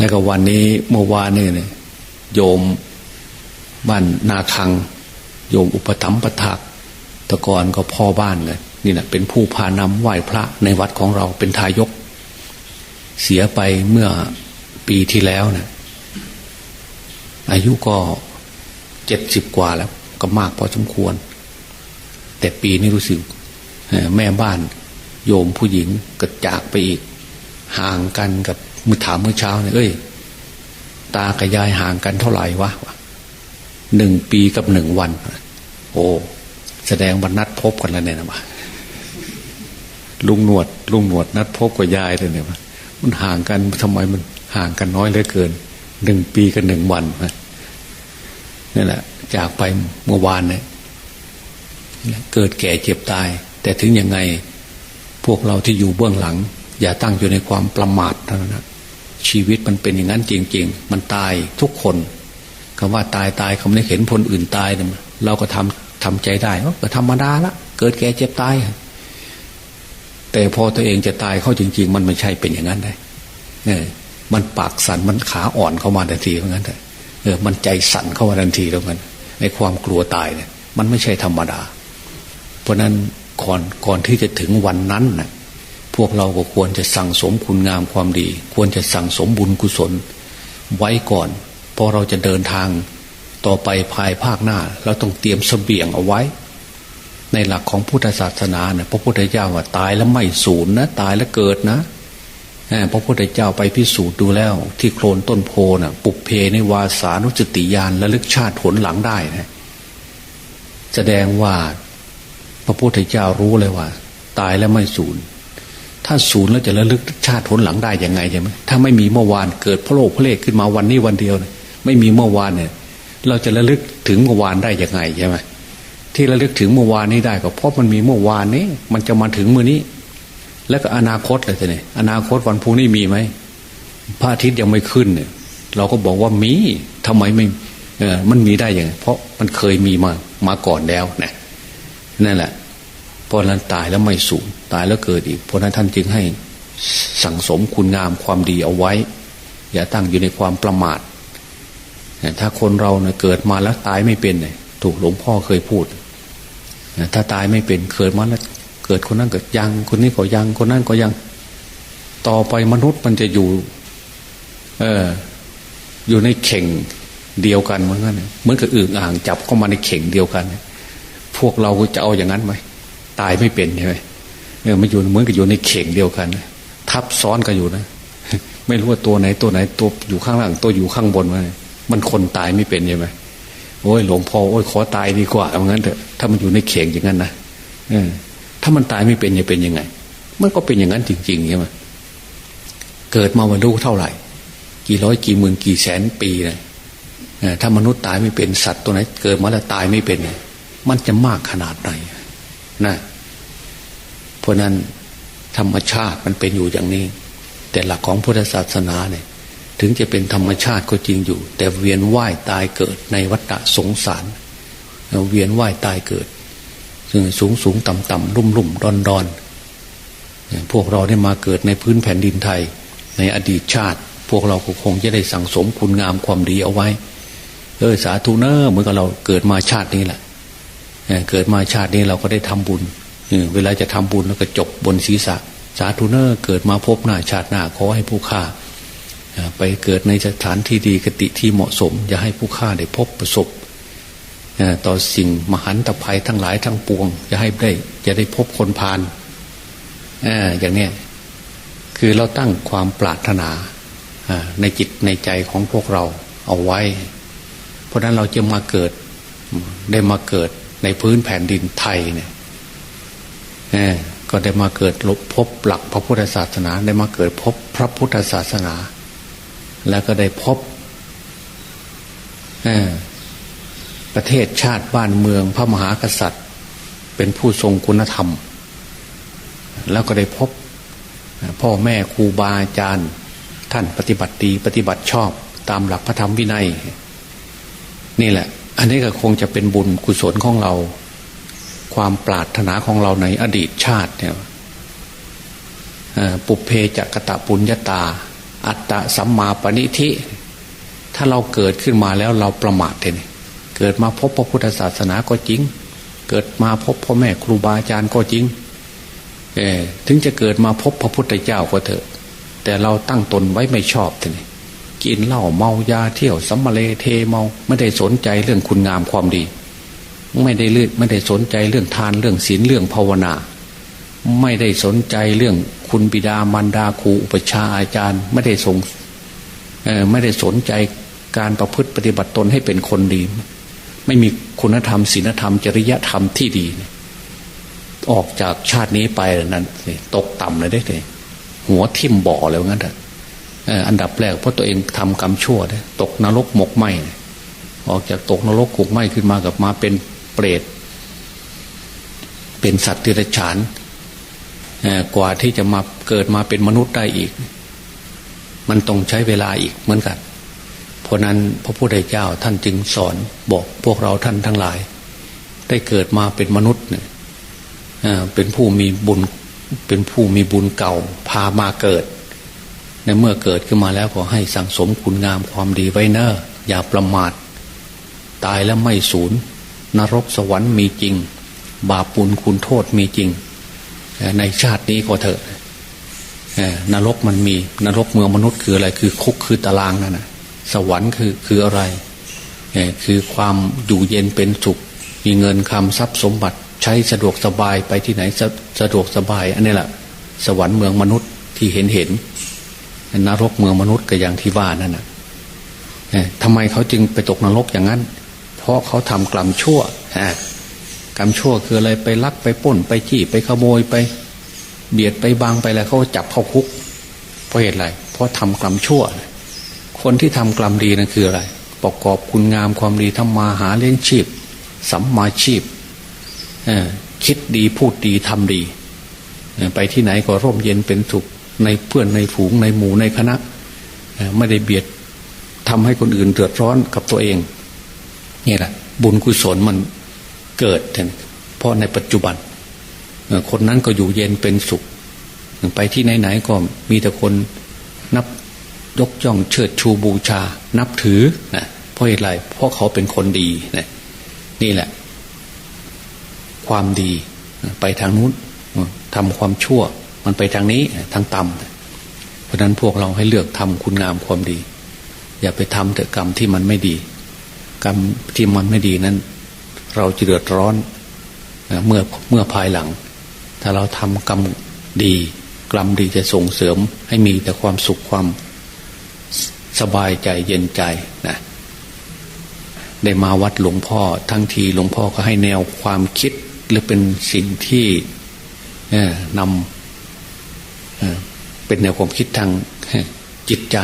แล้วก็วันนี้เมื่อวานนี่เนี่ยโยมบ้านนาคัง โยมอุปถัมภ์ประทักตะกอนก็พ่อบ้านเลยนี่แหละเป็นผู้พานำไหว้พระในวัดของเราเป็นทายก เสียไปเมื่อปีที่แล้วเนะอายุก็เจ็ดสิบกว่าแล้ว ก็มากพอสมควร แต่ปีนี้รู้สึกแม่บ้านโยมผู้หญิงก็จากไปอีก ห่างกันกับ มือถามเมื่อเช้าเนี่ยเอ้ย ตากับยายห่างกันเท่าไหร่วะหนึ่งปีกับหนึ่งวัน โอ้แสดงวันนัดพบกันแล้วเนี่ยนะวะลุงหนวด ลุงหนวดนัดพบกับยายเลยเนี่ยมันห่างกันทำไมมันห่างกันน้อยเหลือเกินหนึ่งปีกับหนึ่งวันนี่แหละ จากไปเมื่อวานเนี่ยเกิดแก่เจ็บตาย แต่ถึงยังไง พวกเราที่อยู่เบื้องหลัง อย่าตั้งอยู่ในความประมาทเท่านั้น ชีวิตมันเป็นอย่างนั้นจริง ๆ มันตายทุกคนคำว่าตายตายคำนี้เห็นคนอื่นตายเนี่ยเราก็ทำทำใจได้ก็ธรรมดาละเกิดแก่เจ็บตาย แต่พอตัวเองจะตายเข้าจริง ๆ มันไม่ใช่เป็นอย่างนั้นได้เนี่ยมันปากสั่นมันขาอ่อนเข้ามาทันทีเพราะงั้นแต่เออมันใจสั่นเข้ามาทันทีแล้วมันในความกลัวตายเนี่ย มันไม่ใช่ธรรมดา เพราะนั้นก่อนก่อนที่จะถึงวันนั้นนะ พวกเราก็ควรจะสั่งสมคุณงามความดี ควรจะสั่งสมบุญกุศล ไว้ก่อนพอเราจะเดินทางต่อไปภายภาคหน้า เราต้องเตรียมสเสบียงเอาไว้ ในหลักของพุทธศาสนาเนี่ยพระพุทธเจ้าว่าตายแล้วไม่สูญนะ ตายแล้วเกิดนะพระพุทธเจ้าไปพิสูจน์ดูแล้ว ที่โคลนต้นโพนะ่ะ ปุกเพในวาสานุจติยานและลึกชาติผลหลังได้นะแสดงว่า พระพุทธเจ้ารู้เลยว่า ตายแล้วไม่สูญ ถ้าสูญแล้วจะระลึกชาติผลหลังได้ยังไงใช่ไหมถ้าไม่มีเมื่อวานเกิดพระโลกพระเลขขึ้นมาวันนี้วันเดียวเนี่ยไม่มีเมื่อวานเนี่ย เราจะระลึกถึงเมื่อวานได้ยังไงใช่ไหมที่ระลึกถึงเมื่อวานนี้ได้ก็เพราะมันมีเมื่อวานนี้ มันจะมาถึงมื่อนี้ แล้วก็อนาคตเลยทีนี้อนาคตวันพรุ่งนี้มีไหมพระอาทิตย์ยังไม่ขึ้นเนี่ย เราก็บอกว่ามีทำไมไม่เออมันมีได้ยังไงเพราะมันเคยมีมามาก่อนแล้วนะนั่นแหละ เพราะนั้นตายแล้วไม่สูญตายแล้วเกิดอีก เพราะนั้นท่านจึงให้สั่งสมคุณงามความดีเอาไว้ อย่าตั้งอยู่ในความประมาทถ้าคนเราเนี่ยเกิดมาแล้วตายไม่เป็นเนี่ยถูกหลวงพ่อเคยพูดถ้าตายไม่เป็นเกิดมาแล้วเกิดคนนั้นเกิดยังคนนี้ก็ยังคนนั้นก็ยัง ต่อไปมนุษย์มันจะอยู่ เอออยู่ในเข่งเดียวกันเหมือนกันเหมือนกับอึ่งอ่างจับเข้ามาในเข่งเดียวกัน พวกเราจะเอาอย่างนั้นไหม ตายไม่เป็นใช่ไหมเออมาอยู่เหมือนกับอยู่ในเข่งเดียวกันทับซ้อนกันอยู่นะไม่รู้ว่าตัวไหนตัวไหนตัวอยู่ข้างล่างตัวอยู่ข้างบนมันมันคนตายไม่เป็นใช่ไหมโอ้ยหลวงพ่อโอ้ยขอตายดีกว่าเอางั้นเถอะถ้ามันอยู่ในเข่งอย่างนั้นนะเออ ถ้ามันตายไม่เป็นจะเป็นยังไง มันก็เป็นอย่างนั้นจริงๆใช่ไหมเกิดมาวันรู้เท่าไหร่ กี่ร้อยกี่หมื่นกี่แสนปีเลยถ้ามนุษย์ตายไม่เป็นสัตว์ตัวไหน เกิดมาแล้วตายไม่เป็น มันจะมากขนาดไหนนะ เพราะนั้นธรรมชาติมันเป็นอยู่อย่างนี้ แต่หลักของพุทธศาสนาเนี่ย ถึงจะเป็นธรรมชาติก็จริงอยู่ แต่เวียนว่ายตายเกิดในวัฏสงสาร เวียนว่ายตายเกิดสูงสูงต่ำต่ำรุ่มรุ่มดอนดอนพวกเราได้มาเกิดในพื้นแผ่นดินไทย ในอดีตชาติ พวกเราก็คงจะได้สั่งสมคุณงามความดีเอาไว้ เออสาธุเนอเหมือนกับเราเกิดมาชาตินี้แหละเกิดมาชาตินี้เราก็ได้ทำบุญ เวลาจะทำบุญแล้วก็จบบนศีรษะ สาธุเนอเกิดมาพบหน้าชาติหน้าขอให้ผู้ฆ่าไปเกิดในสถานที่ดีกติที่เหมาะสม อย่าให้ผู้ฆ่าได้พบประสบต่อสิ่งมหันตภัยทั้งหลายทั้งปวง จะให้ได้จะได้พบคนพานอย่างนี้คือเราตั้งความปรารถนาในจิตในใจของพวกเราเอาไว้ เพราะนั้นเราจะมาเกิดได้มาเกิดในพื้นแผ่นดินไทยเนี่ย ก็ได้มาเกิดพบหลักพระพุทธศาสนา ได้มาเกิดพบพระพุทธศาสนา แล้วก็ได้พบประเทศชาติบ้านเมืองพระมหากษัตริย์ เป็นผู้ทรงคุณธรรม แล้วก็ได้พบพ่อแม่ครูบาอาจารย์ ท่านปฏิบัติดีปฏิบัติชอบ ตามหลักพระธรรมวินัย นี่แหละ อันนี้ก็คงจะเป็นบุญกุศลของเรา ความปรารถนาของเราในอดีตชาติเนี่ยปุเพจักตะปุญญาตา อัตตะสัมมาปณิธิ ถ้าเราเกิดขึ้นมาแล้วเราประมาทเลยเกิดมาพบพระพุทธศาสนาก็จริง เกิดมาพบพ่อแม่ครูบาอาจารย์ก็จริงเออถึงจะเกิดมาพบพระพุทธเจ้าก็เถอะ แต่เราตั้งตนไว้ไม่ชอบเลยกินเหล้าเมายาเที่ยวสัมมาเลเทเมาไม่ได้สนใจเรื่องคุณงามความดี ไม่ได้เลือดไม่ได้สนใจเรื่องทานเรื่องศีลเรื่องภาวนา ไม่ได้สนใจเรื่องคุณบิดามารดาครูอุปชาอาจารย์ ไม่ได้ส่งไม่ได้สนใจการประพฤติปฏิบัติตนให้เป็นคนดี ไม่มีคุณธรรมศีลธรรม จริยธรรมที่ดี ออกจากชาตินี้ไปนั้นตกต่ำเลยได้เลยหัวทิ่มบ่อแล้วงั้นเถอะอันดับแรกเพราะตัวเองทำกรรมชั่วตกนรกหมกไหมออกจากตกนรกหมกไหมขึ้นมากับมาเป็น รต เป็นสัตว์ที่ระฉานกว่าที่จะมาเกิดมาเป็นมนุษย์ได้อีก มันต้องใช้เวลาอีกเหมือนกัน เพราะนั้นพระพุทธเจ้าท่านจึงสอนบอกพวกเราท่านทั้งหลาย ได้เกิดมาเป็นมนุษย์เนี่ยเป็นผู้มีบุญเป็นผู้มีบุญเก่าพามาเกิด ในเมื่อเกิดขึ้นมาแล้วก็ให้สั่งสมคุณงามความดีไว้เนอะอย่าประมาท ตายแล้วไม่สูญ นรกสวรรค์มีจริง บาปปุลคุณโทษมีจริง ในชาตินี้ก็เถอะนรกมันมี นรกเมืองมนุษย์คืออะไร คือคุกคือตารางนั่นนะสวรรค์คือคืออะไรคือความอยู่เย็นเป็นสุข มีเงินคำทรัพย์สมบัติ ใช้สะดวกสบายไปที่ไหนสะสะดวกสบาย อันนี้แหละสวรรค์เมืองมนุษย์ที่เห็นเห็นนรกเมืองมนุษย์ก็อย่างที่ว่านั่นนะทำไมเขาจึงไปตกนรกอย่างนั้น ราะเขาทำกรรมชั่วกรรมชั่วคืออะไรไปลักไปป้นไปจี้ไปขโมยไป เบียดไปบางไปแล้วเขาจับเข้าคุก เพราะเหตุอะไร เพราะทำกรรมชั่ว คนที่ทำกรรมดีนั่นคืออะไร ประกอบคุณงามความดีทำมาหาเลี้ยงชีพสัมมาชีพคิดดีพูดดีทำดี ไปที่ไหนก็ร่มเย็นเป็นสุขในเพื่อนในฝูงในหมู่ในคณะ ไม่ได้เบียดทำให้คนอื่นเดือดร้อนกับตัวเอง นี่แหละ บุญกุศลมันเกิดเพราะในปัจจุบันคนนั้นก็อยู่เย็นเป็นสุข ไปที่ไหนๆก็มีแต่คนนับยกย่องเชิดชูบูชา นับถือนะเพราะอะไรเพราะเขาเป็นคนดีนะนี่แหละ ความดีไปทางนู้นทำความชั่ว มันไปทางนี้ทางต่ำเพราะนั้นพวกเราให้เลือกทำคุณงามความดี อย่าไปทำแต่กรรมที่มันไม่ดี กรรมที่มันไม่ดีนั้น เราจะเดือดร้อนเมื่อเมื่อภายหลัง ถ้าเราทำกรรมดีกรรมดีจะส่งเสริมให้มีแต่ความสุขความสบายใจเย็นใจนะได้มาวัดหลวงพ่อ ทั้งทีหลวงพ่อก็ให้แนวความคิดหรือเป็นสิ่งที่นำเป็นแนวความคิดทางจิตใจ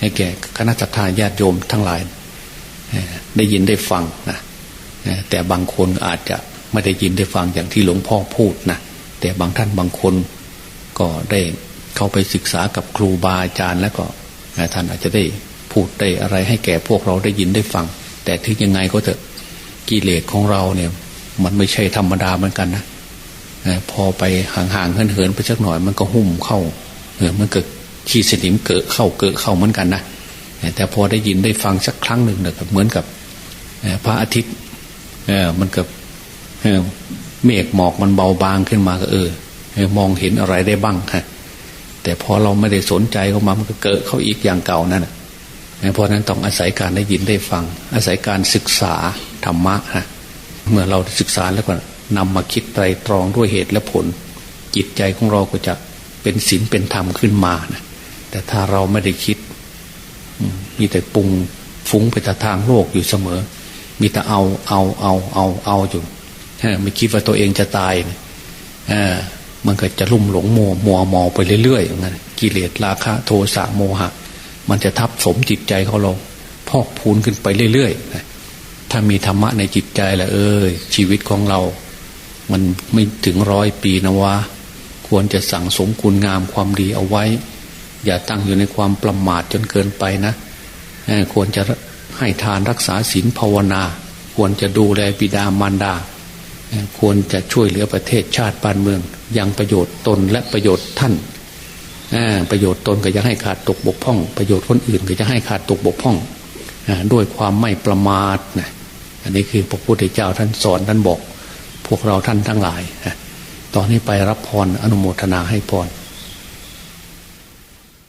ให้แก่คณะสัตยาญาติโยมทั้งหลาย ได้ยินได้ฟังนะแต่บางคนอาจจะไม่ได้ยินได้ฟังอย่างที่หลวงพ่อพูดนะแต่บางท่านบางคนก็ได้เข้าไปศึกษากับครูบาอาจารย์แล้วก็ท่านอาจจะได้พูดได้อะไรให้แก่พวกเราได้ยินได้ฟัง แต่ถึงยังไงก็เถอะกิเลสของเราเนี่ย มันไม่ใช่ธรรมดาเหมือนกันนะพอไปห่างๆเหินๆไปสักหน่อยมันก็หุ่มเข้าเออมันเกิดขี้สนิมเกิดเข้าเกิดเข้าเหมือนกันนะ แต่พอได้ยินได้ฟังสักครั้งหนึ่งเนี่ยเหมือนกับพระอาทิตย์เออมันกับเมฆหมอกมันเบาบางขึ้นมาก็เออ มองเห็นอะไรได้บ้างฮะแต่พอเราไม่ได้สนใจเข้ามามันก็เกิดเข้าอีกอย่างเก่านั่นเพราะนั้นต้องอาศัยการได้ยินได้ฟัง อาศัยการศึกษาธรรมะฮะเมื่อเราศึกษาแล้วก็นำมาคิดไตรตรองด้วยเหตุและผล จิตใจของเราก็จะเป็นศีลเป็นธรรมขึ้นมานะแต่ถ้าเราไม่ได้คิด มีแต่ปรุงฟุ้งไปแต่ทางโลกอยู่เสมอ มีแต่เอาเอาเอาเอาเอาอยู่ไม่คิดว่าตัวเองจะตายเออมันก็จะลุ่มหลงมัวมัวมอไปเรื่อยๆอย่างนั้นกิเลสราคะโทสะโมหะ มันจะทับสมจิตใจเของเราพอกพูนขึ้นไปเรื่อยๆถ้ามีธรรมะในจิตใจแล้วเออชีวิตของเรา มันไม่ถึงร้อยปีนะวะควรจะสั่งสมคุณงามความดีเอาไว้ อย่าตั้งอยู่ในความประมาทจนเกินไปนะ ควรจะให้ทานรักษาศีลภาวนา ควรจะดูแลบิดามารดา ควรจะช่วยเหลือประเทศชาติบ้านเมือง ยังประโยชน์ตนและประโยชน์ท่านประโยชน์ตนก็จะให้ขาดตกบกพร่อง ประโยชน์คนอื่นก็จะให้ขาดตกบกพร่องด้วยความไม่ประมาทนะอันนี้คือพระพุทธเจ้าท่านสอนท่านบอก พวกเราท่านทั้งหลายตอนนี้ไปรับพรอนุโมทนาให้พร